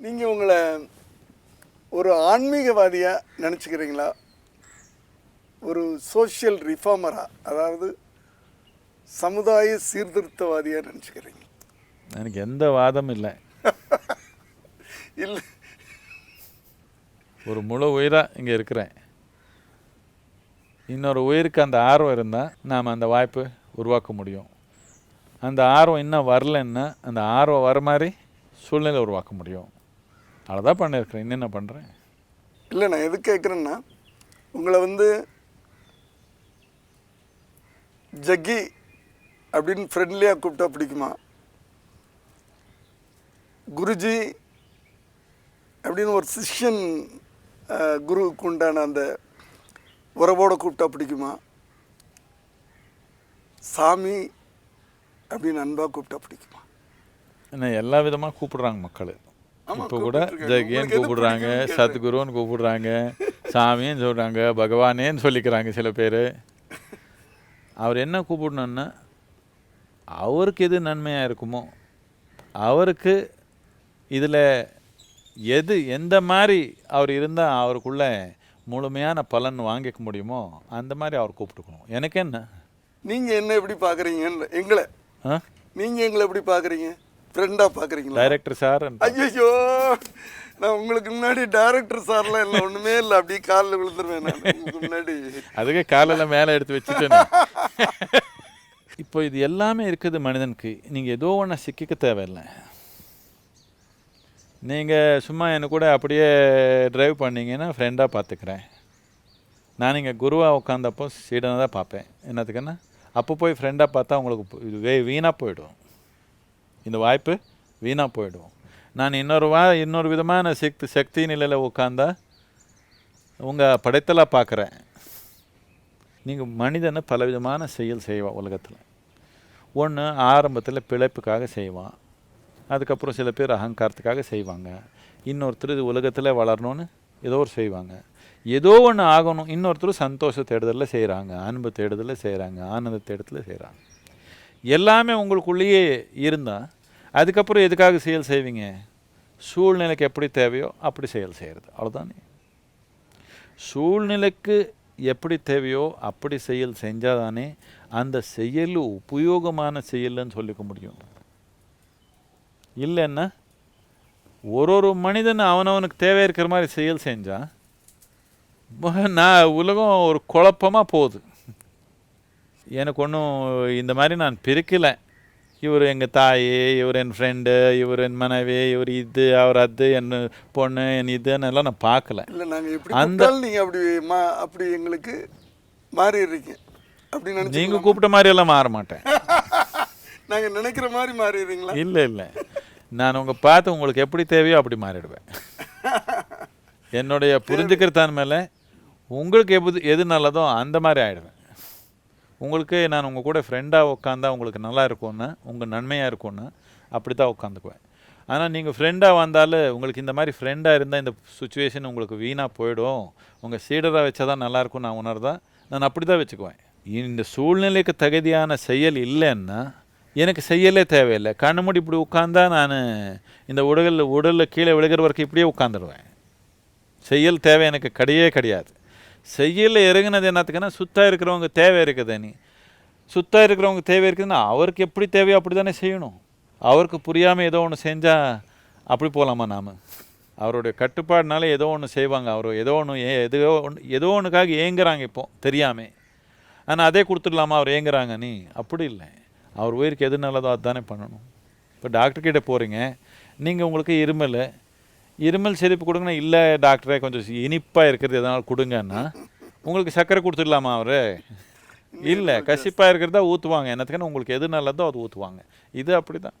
நீங்கள் உங்களை ஒரு ஆன்மீகவாதியாக நினச்சிக்கிறீங்களா? ஒரு சோஷியல் ரிஃபார்மரா அதாவது சமுதாய சீர்திருத்தவாதியாக நினச்சிக்கிறீங்க? எனக்கு எந்த வாதம் இல்லை. இல்லை. ஒரு முழு உயிராக இங்கே இருக்கிறேன். இன்னொரு உயிருக்கு அந்த ஆர்வம் இருந்தால் நாம் அந்த வாய்ப்பு உருவாக்க முடியும். அந்த ஆர்வம் இன்னும் வரலன்னா அந்த ஆர்வம் வர மாதிரி சூழ்நிலை உருவாக்க முடியும். அவ்வளோதான் பண்ணியிருக்கிறேன் இன்னும் என்ன பண்ணுறேன் இல்லை நான் எது கேட்குறேன்னா உங்களை வந்து ஜக்கி அப்படின்னு ஃப்ரெண்ட்லியாக கூப்பிட்டா பிடிக்குமா? குருஜி அப்படின்னு ஒரு சிஷ்யன் குருவுக்கு உண்டான அந்த உறவோட கூப்பிட்டா பிடிக்குமா? சாமி அப்படின்னு அன்பாக கூப்பிட்டா பிடிக்குமா? என்ன எல்லா விதமாக கூப்பிடுறாங்க மக்கள். இப்போ கூட. ஜகின்னு கூப்பிடுறாங்க சத்குருன்னு கூப்பிடுறாங்க சாமின்னு சொல்கிறாங்க பகவானேன்னு சொல்லிக்கிறாங்க சில பேர். அவர் என்ன கூப்பிடணுன்னா அவருக்கு எது நன்மையாக இருக்குமோ அவருக்கு இதில் எது எந்த மாதிரி அவர் இருந்தால் அவருக்குள்ள முழுமையான பலன் வாங்கிக்க முடியுமோ அந்த மாதிரி அவர் கூப்பிட்டுக்கணும். எனக்கு என்ன? நீங்கள் என்ன எப்படி பார்க்குறீங்கன்னு எங்களை. ஆ? நீங்கள் எங்களை எப்படி பார்க்குறீங்க ஃப்ரெண்டாக பார்க்குறீங்களா டைரக்டர் சார் ஐயோ நான் உங்களுக்கு முன்னாடி டைரக்டர் சார்லாம் இல்லை ஒன்றுமே இல்லை. அப்படியே காலில் விழுந்துருவேன் நான். உங்களுக்கு முன்னாடி. அதுக்கு காலெல்லாம் மேலே எடுத்து வச்சுட்டேன். இப்போ இது எல்லாமே இருக்குது மனிதனுக்கு. நீங்கள் ஏதோ ஒன்று சிக்கிக்க தேவையில்லை. நீங்கள் சும்மா எனக்கு கூட அப்படியே டிரைவ் பண்ணீங்கன்னா ஃப்ரெண்டாக பார்த்துக்கிறேன். நான் இங்கே குருவாக உட்காந்தப்போ சீடனை தான் பார்ப்பேன். என்னத்துக்குன்னா அப்போ போய் ஃப்ரெண்டாக பார்த்தா உங்களுக்கு இது வே வீணாக போயிடும். இந்த வாய்ப்பு வீணாக போயிடும் நான் இன்னொரு வா இன்னொரு விதமான சக்தி சக்தி நிலையில் உட்காந்தா உங்கள் படைத்தலாக பார்க்குறேன் நீங்கள் மனிதனை பலவிதமான செயல் செய்வான் உலகத்தில். ஒன்று ஆரம்பத்தில் பிழைப்புக்காக செய்வான் அதுக்கப்புறம் சில பேர் அகங்காரத்துக்காக செய்வாங்க. இன்னொருத்தர் இது உலகத்தில் வளரணும்னு ஏதோ ஒரு செய்வாங்க. ஏதோ ஒன்று ஆகணும். இன்னொருத்தர் சந்தோஷ தேடுதலில் செய்கிறாங்க அன்பு தேடுதலில் செய்கிறாங்க ஆனந்த தேடுதலில் செய்கிறாங்க எல்லாமே உங்களுக்குள்ளேயே இருந்தால் அதுக்கப்புறம் எதுக்காக செயல் செய்வீங்க? சூழ்நிலைக்கு எப்படி தேவையோ அப்படி செயல் செய்கிறது அவ்வளோதானே சூழ்நிலைக்கு எப்படி தேவையோ அப்படி செயல் செஞ்சால் தானே அந்த செயல் உபயோகமான செயல்னு சொல்லிக்க முடியும். இல்லைன்னா ஒரு ஒரு மனிதன் அவனவனுக்கு தேவை இருக்கிற மாதிரி செயல் செஞ்சால் நான் உலகம் ஒரு குழப்பமாக போகுது. எனக்கு ஒன்றும் இந்த மாதிரி நான் பிரிக்கலை. இவர் எங்கள் தாய் இவர் என் ஃப்ரெண்டு இவர் என் மனைவி இவர் இது அவர் அது என் பொண்ணு என் இதுன்னு எல்லாம் நான் பார்க்கல. இல்லை நாங்கள் எப்படி அந்த- நீங்கள் அப்படி மா அப்படி எங்களுக்கு மாறிடுறீங்க அப்படி நினச்சி நீங்கள் கூப்பிட்ட மாதிரி எல்லாம் மாற மாட்டேன். நாங்கள் நினைக்கிற மாதிரி மாறிடுறீங்களா? இல்லை இல்லை. நான் உங்கள் பார்த்து உங்களுக்கு எப்படி தேவையோ அப்படி மாறிடுவேன். என்னுடைய புரிஞ்சுக்கிற தன்மையில் உங்களுக்கு எது எது நல்லதோ அந்த மாதிரி ஆயிடுவேன். உங்களுக்கு நான் உங்கள் கூட ஃப்ரெண்டாக உட்காந்தா உங்களுக்கு நல்லா இருக்கும்னு உங்கள் நன்மையாக இருக்கும்னு அப்படி தான் உட்காந்துக்குவேன் ஆனால் நீங்கள் ஃப்ரெண்டாக வந்தாலும் உங்களுக்கு இந்த மாதிரி ஃப்ரெண்டாக இருந்தால் இந்த சுச்சுவேஷன் உங்களுக்கு வீணாக போயிடும். உங்கள் சீடராக வச்சா தான் நல்லாயிருக்கும் நான் உணர்தான் நான் அப்படி தான் வச்சுக்குவேன். இந்த சூழ்நிலைக்கு தகுதியான செயல் இல்லைன்னா எனக்கு செய்யலே தேவையில்லை. கண்ணு மூடி இப்படி உட்காந்தா நான் இந்த உடலில் உடலில் கீழே விழுகிற வரைக்கும் இப்படியே உட்காந்துருவேன் செயல் தேவை எனக்கு கிடையே கிடையாது. செய்யல இறங்கினது என்னத்துக்குன்னா சுத்தா இருக்கிறவங்க தேவை இருக்குது நீ சுத்தா இருக்கிறவங்க தேவை இருக்குதுன்னா அவருக்கு எப்படி தேவையோ அப்படி தானே செய்யணும். அவருக்கு புரியாமல் ஏதோ ஒன்று செஞ்சால் அப்படி போகலாமா நாம்? அவருடைய கட்டுப்பாடுனால ஏதோ ஒன்று செய்வாங்க. அவர் ஏதோ ஒன்று ஏ எதோ ஒன்று ஏதோ ஒன்றுக்காக ஏங்குறாங்க இப்போ தெரியாமல் ஆனால் அதே கொடுத்துடலாமா? அவர் ஏங்குறாங்க நீ அப்படி இல்லை. அவர் உயிருக்கு எது நல்லதோ அதுதானே பண்ணணும். இப்போ டாக்டர்கிட்ட போகிறீங்க நீங்கள் உங்களுக்கு இருமல். இருமல் சிரிப்பு கொடுங்கன்னா இல்லை டாக்டரே கொஞ்சம் இனிப்பாக இருக்கிறது எதனால் கொடுங்கன்னா உங்களுக்கு சர்க்கரை கொடுத்துடலாமா அவர்? இல்லை கசிப்பாக இருக்கிறதா ஊற்றுவாங்க என்னத்துக்குன்னு உங்களுக்கு எது நல்லதோ அது ஊற்றுவாங்க இது அப்படி தான்